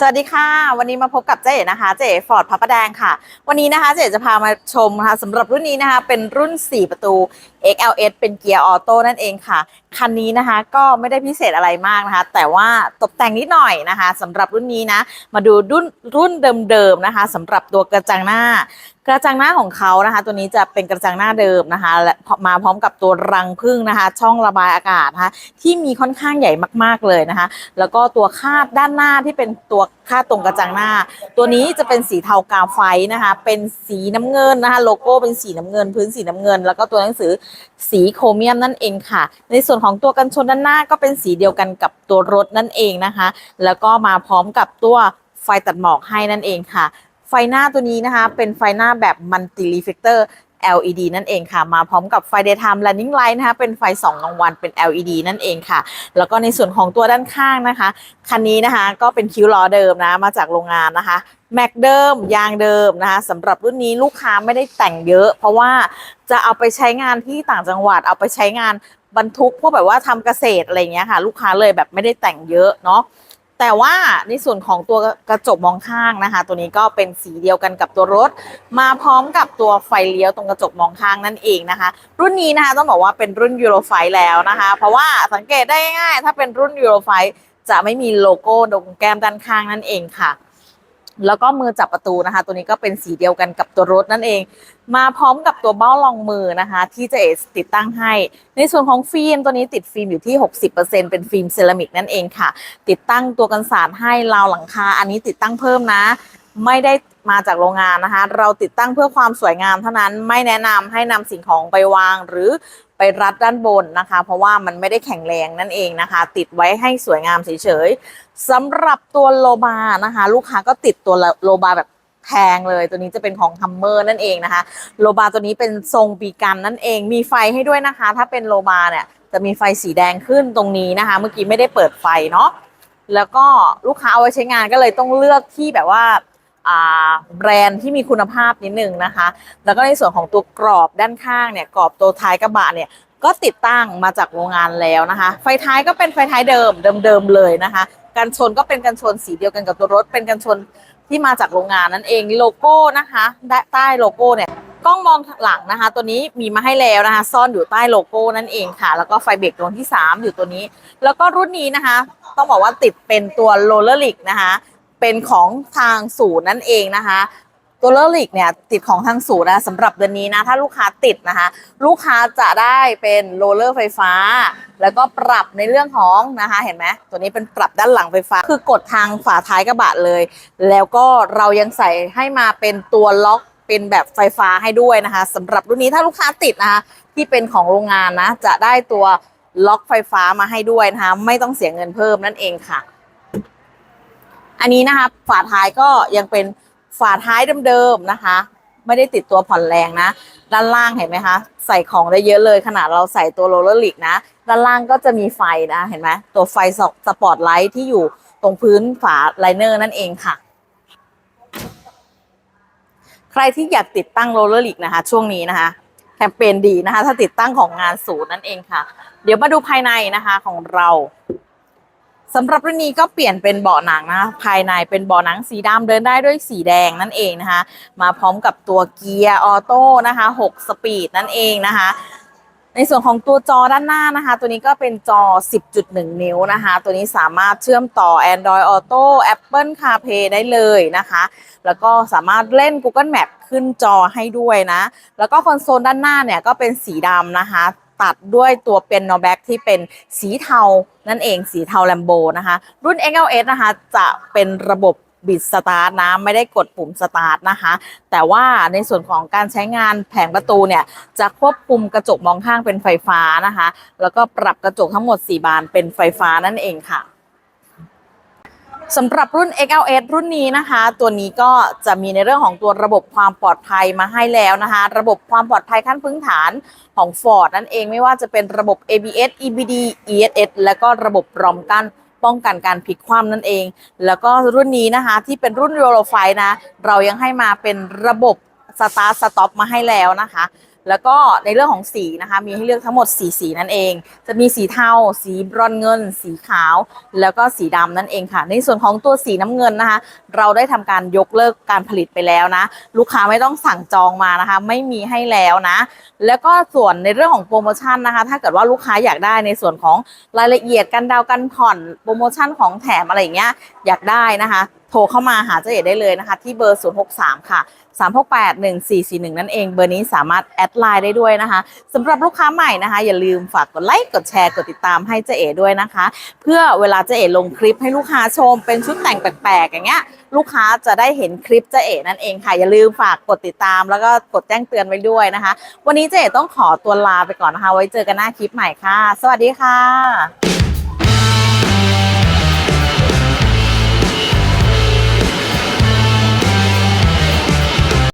สวัสดีค่ะ วันนี้มาพบกับเจ๊นะคะ เจ๊ฟอร์ดพระประแดงค่ะ วันนี้นะคะเจ๊จะพามาชมนะคะสำหรับรุ่นนี้นะคะ เป็นรุ่น 4 ประตู XLS เป็นเกียร์ออโต้นั่นเองค่ะ คันนี้นะคะก็ไม่ได้พิเศษอะไรมากนะคะ แต่ว่าตกแต่งนิดหน่อยนะคะสำหรับรุ่นนี้นะ มาดูรุ่นรุ่นเดิมๆนะคะสำหรับตัวกระจังหน้ากระจังหน้าของเขานะคะ ตัวนี้จะเป็นกระจังหน้าเดิมนะคะและมาพร้อมกับตัวรังพึ่งนะคะ ช่องระบายอากาศนะคะที่มีค่อนข้างใหญ่มากๆเลยนะคะ แล้วก็ตัวคาดด้านหน้าที่เป็นตัว ค่าตรงกระจังหน้า ตัวนี้จะเป็นสีเทากาไฟนะคะ เป็นสีน้ำเงินนะคะ โลโก้เป็นสีน้ำเงิน พื้นสีน้ำเงิน แล้วก็ตัวหนังสือสีโครเมียมนั่นเองค่ะ ในส่วนของตัวกันชนด้านหน้าก็เป็นสีเดียวกันกับตัวรถนั่นเองนะคะ แล้วก็มาพร้อมกับตัวไฟตัดหมอกให้นั่นเองค่ะไฟหน้าตัวนี้นะคะ เป็นไฟหน้าแบบมั l ติ r ีเฟกเตอร์ LED นั่นเองค่ะ มาพร้อมกับไฟ daytime running light นะคะ เป็นไฟสองกลางวันเป็น LED นั่นเองค่ะ แล้วก็ในส่วนของตัวด้านข้างนะคะ คันนี้นะคะก็เป็นคิ้วล้อเดิมนะ มาจากโรงงานนะคะแม็กเดิม ยางเดิมนะคะสำหรับรุ่นนี้ลูกค้าไม่ได้แต่งเยอะ เพราะว่าจะเอาไปใช้งานที่ต่างจังหวัดเอาไปใช้งานบรรทุกพวกแบบว่าทำเกษตรอะไรเงี้ยค่ะ ลูกค้าเลยแบบไม่ได้แต่งเยอะเนาะ แต่ว่าในส่วนของตัวกระจกมองข้างนะคะ ตัวนี้ก็เป็นสีเดียวกันกับตัวรถ มาพร้อมกับตัวไฟเลี้ยวตรงกระจกมองข้างนั่นเองนะคะ รุ่นนี้นะคะต้องบอกว่าเป็นรุ่นยูโรไฟแล้วนะคะ เพราะว่าสังเกตได้ง่ายถ้าเป็นรุ่นยูโรไฟจะไม่มีโลโก้ตรงแก้มด้านข้างนั่นเองค่ะ แล้วก็มือจับประตูนะคะ ตัวนี้ก็เป็นสีเดียวกันกับตัวรถนั่นเอง มาพร้อมกับตัวเบ้ารองมือนะคะ ที่เจะเอสติดตั้งให้ ในส่วนของฟิล์มตัวนี้ติดฟิล์มอยู่ที่ 60%เป็นฟิล์มเซรามิกนั่นเองค่ะ ติดตั้งตัวกันสาดให้ราวหลังคา อันนี้ติดตั้งเพิ่มนะ ไม่ได้มาจากโรงงานนะคะ เราติดตั้งเพื่อความสวยงามเท่านั้นไม่แนะนำให้นำสิ่งของไปวางหรือไปรัดด้านบนนะคะ เพราะว่ามันไม่ได้แข็งแรงนั่นเองนะคะ ติดไว้ให้สวยงามเฉยๆสำหรับตัวโลบานะคะ ลูกค้าก็ติดตัวโลบาแบบแพงเลยตัวนี้จะเป็นของฮัมเมอร์นั่นเองนะคะ โลบาตัวนี้เป็นทรงปีกันนั่นเอง มีไฟให้ด้วยนะคะ ถ้าเป็นโลบาเนี่ย จะมีไฟสีแดงขึ้นตรงนี้นะคะ เมื่อกี้ไม่ได้เปิดไฟเนาะแล้วก็ลูกค้าเอาไว้ใช้งานก็เลยต้องเลือกที่แบบว่า แบรนด์ที่มีคุณภาพนิดนึงนะคะ แล้วก็ในส่วนของตัวกรอบด้านข้างเนี่ยกรอบตัวท้ายกระบะเนี่ยก็ติดตั้งมาจากโรงงานแล้วนะคะ ไฟท้ายก็เป็นไฟท้ายเดิมเดิมๆเลยนะคะกันชนก็เป็นกันชนสีเดียวกันกับตัวรถ เป็นกันชนที่มาจากโรงงานนั่นเองโลโก้นะคะใต้โลโก้เนี่ยกล้องมองหลังนะคะ ตัวนี้มีมาให้แล้วนะคะ ซ่อนอยู่ใต้โลโก้นั่นเองค่ะ แล้วก็ไฟเบรกดวงที่ 3 อยู่ตัวนี้ แล้วก็รุ่นนี้นะคะ ต้องบอกว่าติดเป็นตัวโรลเลอร์ลิกนะคะ เป็นของทางศูนย์นั่นเองนะคะตัวเลอร์ลิกเนี่ยติดของทางศูนย์นะสำหรับเดือนนี้นะ ถ้าลูกค้าติดนะคะ ลูกค้าจะได้เป็นโรลเลอร์ไฟฟ้า แล้วก็ปรับในเรื่องของนะคะ เห็นไหมตัวนี้เป็นปรับด้านหลังไฟฟ้า คือกดทางฝาท้ายกระบะเลย แล้วก็เรายังใส่ให้มาเป็นตัวล็อกเป็นแบบไฟฟ้าให้ด้วยนะคะสำหรับรุ่นนี้ถ้าลูกค้าติดนะคะ ที่เป็นของโรงงานนะ จะได้ตัวล็อกไฟฟ้ามาให้ด้วยนะคะ ไม่ต้องเสียเงินเพิ่มนั่นเองค่ะ อันนี้นะคะฝาท้ายก็ยังเป็นฝาท้ายเดิมๆนะคะ ไม่ได้ติดตัวผ่อนแรงนะ ด้านล่างเห็นไหมคะ ใส่ของได้เยอะเลยขนาดเราใส่ตัวโรลเลอร์ลิกนะ ด้านล่างก็จะมีไฟนะเห็นไหมตัวไฟสปอตไลท์ที่อยู่ตรงพื้นฝาไลเนอร์นั่นเองค่ะ ใครที่อยากติดตั้งโรลเลอร์ลิกนะคะ ช่วงนี้นะคะแคมเปญดีนะคะ ถ้าติดตั้งของงานศูนย์นั่นเองค่ะ เดี๋ยวมาดูภายในนะคะของเรา สำหรับรุ่นนี้ก็เปลี่ยนเป็นเบาะหนังนะคะภายในเป็นเบาะหนังสีดำเดินได้ด้วยสีแดงนั่นเองนะคะ มาพร้อมกับตัวเกียร์ออโต้นะคะ6สปีดนั่นเองนะคะในส่วนของตัวจอด้านหน้านะคะ ตัวนี้ก็เป็นจอ 10.1 นิ้วนะคะ ตัวนี้สามารถเชื่อมต่อ Android Auto Apple CarPlay ได้เลยนะคะ แล้วก็สามารถเล่น Google Map ขึ้นจอให้ด้วยนะ แล้วก็คอนโซลด้านหน้าเนี่ยก็เป็นสีดำนะคะ ตัดด้วยตัวเป็นนอแบ็กที่เป็นสีเทา นั่นเองสีเทาแลมโบนะคะ รุ่น XLS นะคะจะเป็นระบบบิดสตาร์ทนะไม่ได้กดปุ่มสตาร์ทนะคะ แต่ว่าในส่วนของการใช้งานแผงประตูเนี่ย จะควบคุมกระจกมองข้างเป็นไฟฟ้านะคะ แล้วก็ปรับกระจกทั้งหมด 4 บานเป็นไฟฟ้านั่นเองค่ะ สำหรับรุ่น XLS รุ่นนี้นะคะ ตัวนี้ก็จะมีในเรื่องของตัวระบบความปลอดภัยมาให้แล้วนะคะ ระบบความปลอดภัยขั้นพื้นฐานของ Ford นั่นเองไม่ว่าจะเป็นระบบ ABS EBD ESS และก็ระบบรอมกันป้องกันการพลิกคว่ำนั่นเอง แล้วก็รุ่นนี้นะคะ ที่เป็นรุ่น r o l l o f i นะ เรายังให้มาเป็นระบบ Start Stop มาให้แล้วนะคะ แล้วก็ในเรื่องของสีนะคะ มีให้เลือกทั้งหมด4สีนั่นเอง จะมีสีเทา สีบรอนเงิน สีขาว แล้วก็สีดำนั่นเองค่ะ ในส่วนของตัวสีน้ำเงินนะคะ เราได้ทำการยกเลิกการผลิตไปแล้วนะ ลูกค้าไม่ต้องสั่งจองมานะคะ ไม่มีให้แล้วนะ แล้วก็ส่วนในเรื่องของโปรโมชั่นนะคะ ถ้าเกิดว่าลูกค้าอยากได้ในส่วนของรายละเอียดการดาวกันผ่อนโปรโมชั่นของแถมอะไรอย่างเงี้ยอยากได้นะคะโทรเข้ามาหาเจ๊เอ๋ได้เลยนะคะ ที่เบอร์ 063 ค่ะ 368 1441 นั่นเอง เบอร์นี้สามารถแอดไลน์ได้ด้วยนะคะสำหรับลูกค้าใหม่นะคะ อย่าลืมฝากกดไลค์กดแชร์กดติดตามให้เจ๊เอ๋ด้วยนะคะ เพื่อเวลาเจ๊เอ๋ลงคลิปให้ลูกค้าชมเป็นชุดแต่งแปลกๆ อย่างเงี้ยลูกค้าจะได้เห็นคลิปเจ๊เอ๋นั่นเองค่ะ อย่าลืมฝากกดติดตาม แล้วก็กดแจ้งเตือนไว้ด้วยนะคะ วันนี้เจ๊เอ๋ต้องขอตัวลาไปก่อนนะคะ ไว้เจอกันหน้าคลิปใหม่ค่ะ สวัสดีค่ะ